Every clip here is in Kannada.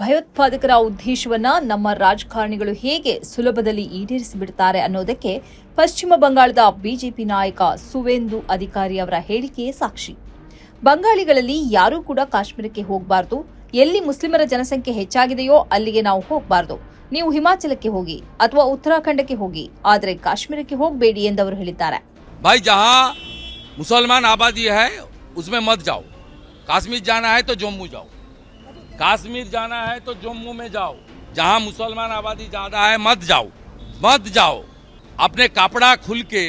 ಭಯೋತ್ಪಾದಕರ ಉದ್ದೇಶವನ್ನ ನಮ್ಮ ರಾಜಕಾರಣಿಗಳು ಹೇಗೆ ಸುಲಭದಲ್ಲಿ ಈಡೇರಿಸಿಬಿಡ್ತಾರೆ ಅನ್ನೋದಕ್ಕೆ ಪಶ್ಚಿಮ ಬಂಗಾಳದ ಬಿಜೆಪಿ ನಾಯಕ ಸುವೇಂದು ಅಧಿಕಾರಿ ಅವರ ಹೇಳಿಕೆಯೇ ಸಾಕ್ಷಿ. ಬಂಗಾಳಿಗಳಲ್ಲಿ ಯಾರೂ ಕೂಡ ಕಾಶ್ಮೀರಕ್ಕೆ ಹೋಗಬಾರದು. ಎಲ್ಲಿ ಮುಸ್ಲಿಮರ ಜನಸಂಖ್ಯೆ ಹೆಚ್ಚಾಗಿದೆಯೋ ಅಲ್ಲಿಗೆ ನಾವು ಹೋಗಬಾರದು. ನೀವು ಹಿಮಾಚಲಕ್ಕೆ ಹೋಗಿ ಅಥವಾ ಉತ್ತರಾಖಂಡಕ್ಕೆ ಹೋಗಿ, ಆದರೆ ಕಾಶ್ಮೀರಕ್ಕೆ ಹೋಗಬೇಡಿ ಎಂದು ಅವರು ಹೇಳಿದ್ದಾರೆ. ಭಾಯ್ ಜಹಾ, ಮುಸಲ್ಮಾನ್ ಆಬಾದಿ ಹೈ, ಉಸ್ಮೆ ಮತ್ ಜಾओ ಕಾಶ್ಮೀರ್ ಜಾನ ಹೈ, ತೋ ಜಮ್ಮು ಜಾವು. कश्मीर जाना है तो जम्मू में जाओ जहाँ मुसलमान आबादी ज़्यादा है मत जाओ मत जाओ अपने कपड़ा खुल के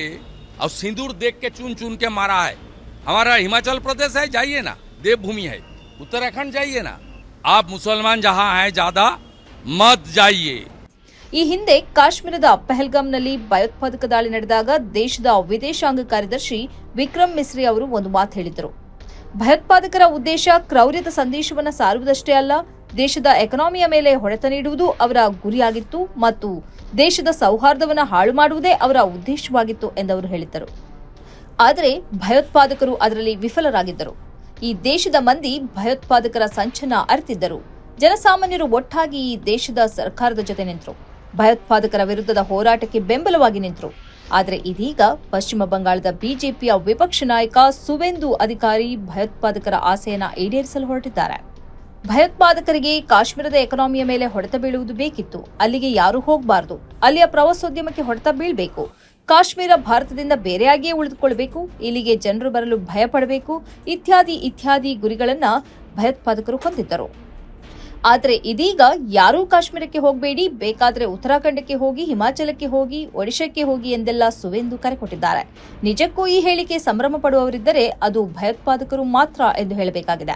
और सिंदूर देख के चुन चुन के मारा है हमारा हिमाचल प्रदेश है जाइए ना देवभूमि है उत्तराखंड जाइए ना आप मुसलमान जहाँ हैं ज़्यादा मत जाइए ಈ ಹಿಂದೆ ಕಾಶ್ಮೀರದ ಪಹಲ್ಗಾಮ್ನಲ್ಲಿ ಭಯೋತ್ಪಾದಕ ದಾಳಿ ನಡೆದಾಗ ದೇಶದ ವಿದೇಶಾಂಗ ಕಾರ್ಯದರ್ಶಿ ವಿಕ್ರಮ್ ಮಿಸ್ರಿ ಅವರು ಒಂದು ಮಾತು ಹೇಳಿದ್ದರು ಭಯೋತ್ಪಾದಕರ ಉದ್ದೇಶ ಕ್ರೌರ್ಯದ ಸಂದೇಶವನ್ನು ಸಾರುವುದಷ್ಟೇ ಅಲ್ಲ, ದೇಶದ ಎಕನಾಮಿಯ ಮೇಲೆ ಹೊಡೆತ ನೀಡುವುದು ಅವರ ಗುರಿಯಾಗಿತ್ತು ಮತ್ತು ದೇಶದ ಸೌಹಾರ್ದವನ್ನು ಹಾಳು ಮಾಡುವುದೇ ಅವರ ಉದ್ದೇಶವಾಗಿತ್ತು ಎಂದವರು ಹೇಳಿದ್ದರು. ಆದರೆ ಭಯೋತ್ಪಾದಕರು ಅದರಲ್ಲಿ ವಿಫಲರಾಗಿದ್ದರು. ಈ ದೇಶದ ಮಂದಿ ಭಯೋತ್ಪಾದಕರ ಸಂಚನ ಅರಿತಿದ್ದರು. ಜನಸಾಮಾನ್ಯರು ಒಟ್ಟಾಗಿ ಈ ದೇಶದ ಸರ್ಕಾರದ ಜೊತೆ ನಿಂತರು. ಭಯೋತ್ಪಾದಕರ ವಿರುದ್ಧದ ಹೋರಾಟಕ್ಕೆ ಬೆಂಬಲವಾಗಿ ನಿಂತರು. ಆದರೆ ಇದೀಗ ಪಶ್ಚಿಮ ಬಂಗಾಳದ ಬಿಜೆಪಿಯ ವಿಪಕ್ಷ ನಾಯಕ ಸುವೆಂದು ಅಧಿಕಾರಿ ಭಯೋತ್ಪಾದಕರ ಆಸೆಯನ್ನ ಈಡೇರಿಸಲು ಹೊರಟಿದ್ದಾರೆ. ಭಯೋತ್ಪಾದಕರಿಗೆ ಕಾಶ್ಮೀರದ ಎಕನಾಮಿಯ ಮೇಲೆ ಹೊಡೆತ ಬೀಳುವುದು ಬೇಕಿತ್ತು. ಅಲ್ಲಿಗೆ ಯಾರೂ ಹೋಗಬಾರದು. ಅಲ್ಲಿಯ ಪ್ರವಾಸೋದ್ಯಮಕ್ಕೆ ಹೊಡೆತ ಬೀಳಬೇಕು. ಕಾಶ್ಮೀರ ಭಾರತದಿಂದ ಬೇರೆಯಾಗಿಯೇ ಉಳಿದುಕೊಳ್ಳಬೇಕು. ಇಲ್ಲಿಗೆ ಜನರು ಬರಲು ಭಯಪಡಬೇಕು. ಇತ್ಯಾದಿ ಇತ್ಯಾದಿ ಗುರಿಗಳನ್ನು ಭಯೋತ್ಪಾದಕರು ಹೊಂದಿದ್ದರು. ಆದರೆ ಇದೀಗ ಯಾರೂ ಕಾಶ್ಮೀರಕ್ಕೆ ಹೋಗಬೇಡಿ, ಬೇಕಾದರೆ ಉತ್ತರಾಖಂಡಕ್ಕೆ ಹೋಗಿ, ಹಿಮಾಚಲಕ್ಕೆ ಹೋಗಿ, ಒಡಿಶಾಕ್ಕೆ ಹೋಗಿ ಎಂದೆಲ್ಲ ಸುವೆಂದು ಕರೆ ಕೊಟ್ಟಿದ್ದಾರೆ. ನಿಜಕ್ಕೂ ಈ ಹೇಳಿಕೆ ಸಂಭ್ರಮ ಪಡುವವರಿದ್ದರೆ ಅದು ಭಯೋತ್ಪಾದಕರು ಮಾತ್ರ ಎಂದು ಹೇಳಬೇಕಾಗಿದೆ.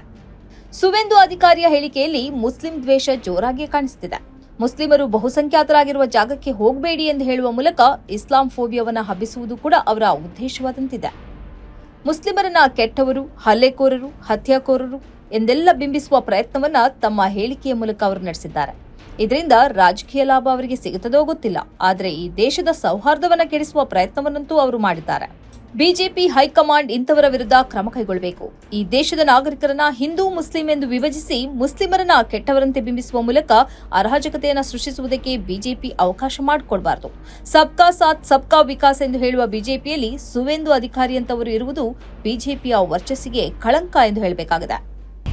ಸುವೆಂದು ಅಧಿಕಾರಿಯ ಹೇಳಿಕೆಯಲ್ಲಿ ಮುಸ್ಲಿಂ ದ್ವೇಷ ಜೋರಾಗಿ ಕಾಣಿಸುತ್ತಿದೆ ಮುಸ್ಲಿಮರು ಬಹುಸಂಖ್ಯಾತರಾಗಿರುವ ಜಾಗಕ್ಕೆ ಹೋಗಬೇಡಿ ಎಂದು ಹೇಳುವ ಮೂಲಕ ಇಸ್ಲಾಂ ಫೋಬಿಯಾವನ್ನು ಹಬ್ಬಿಸುವುದು ಕೂಡ ಅವರ ಉದ್ದೇಶವಾದಂತಿದೆ. ಮುಸ್ಲಿಮರನ್ನ ಕೆಟ್ಟವರು, ಹಲ್ಲೆಕೋರರು, ಹತ್ಯಾಕೋರರು ಎಂದೆಲ್ಲ ಬಿಂಬಿಸುವ ಪ್ರಯತ್ನವನ್ನ ತಮ್ಮ ಹೇಳಿಕೆಯ ಮೂಲಕ ಅವರು ನಡೆಸಿದ್ದಾರೆ. ಇದರಿಂದ ರಾಜಕೀಯ ಲಾಭ ಅವರಿಗೆ ಸಿಗುತ್ತದೋ ಗೊತ್ತಿಲ್ಲ. ಆದರೆ ಈ ದೇಶದ ಸೌಹಾರ್ದವನ್ನ ಕೆಡಿಸುವ ಪ್ರಯತ್ನವನ್ನಂತೂ ಅವರು ಮಾಡಿದ್ದಾರೆ. ಬಿಜೆಪಿ ಹೈಕಮಾಂಡ್ ಇಂಥವರ ವಿರುದ್ಧ ಕ್ರಮ ಕೈಗೊಳ್ಳಬೇಕು. ಈ ದೇಶದ ನಾಗರಿಕರನ್ನ ಹಿಂದೂ, ಮುಸ್ಲಿಂ ಎಂದು ವಿಭಜಿಸಿ ಮುಸ್ಲಿಮರನ್ನ ಕೆಟ್ಟವರಂತೆ ಬಿಂಬಿಸುವ ಮೂಲಕ ಅರಾಜಕತೆಯನ್ನು ಸೃಷ್ಟಿಸುವುದಕ್ಕೆ ಬಿಜೆಪಿ ಅವಕಾಶ ಮಾಡಿಕೊಡಬಾರದು. ಸಬ್ಕಾ ಸಾಥ್, ಸಬ್ಕಾ ವಿಕಾಸ್ ಎಂದು ಹೇಳುವ ಬಿಜೆಪಿಯಲ್ಲಿ ಸುವೇಂದು ಅಧಿಕಾರಿ ಅಂತವರು ಇರುವುದು ಬಿಜೆಪಿಯ ವರ್ಚಸ್ಸಿಗೆ ಕಳಂಕ ಎಂದು ಹೇಳಬೇಕಾಗಿದೆ.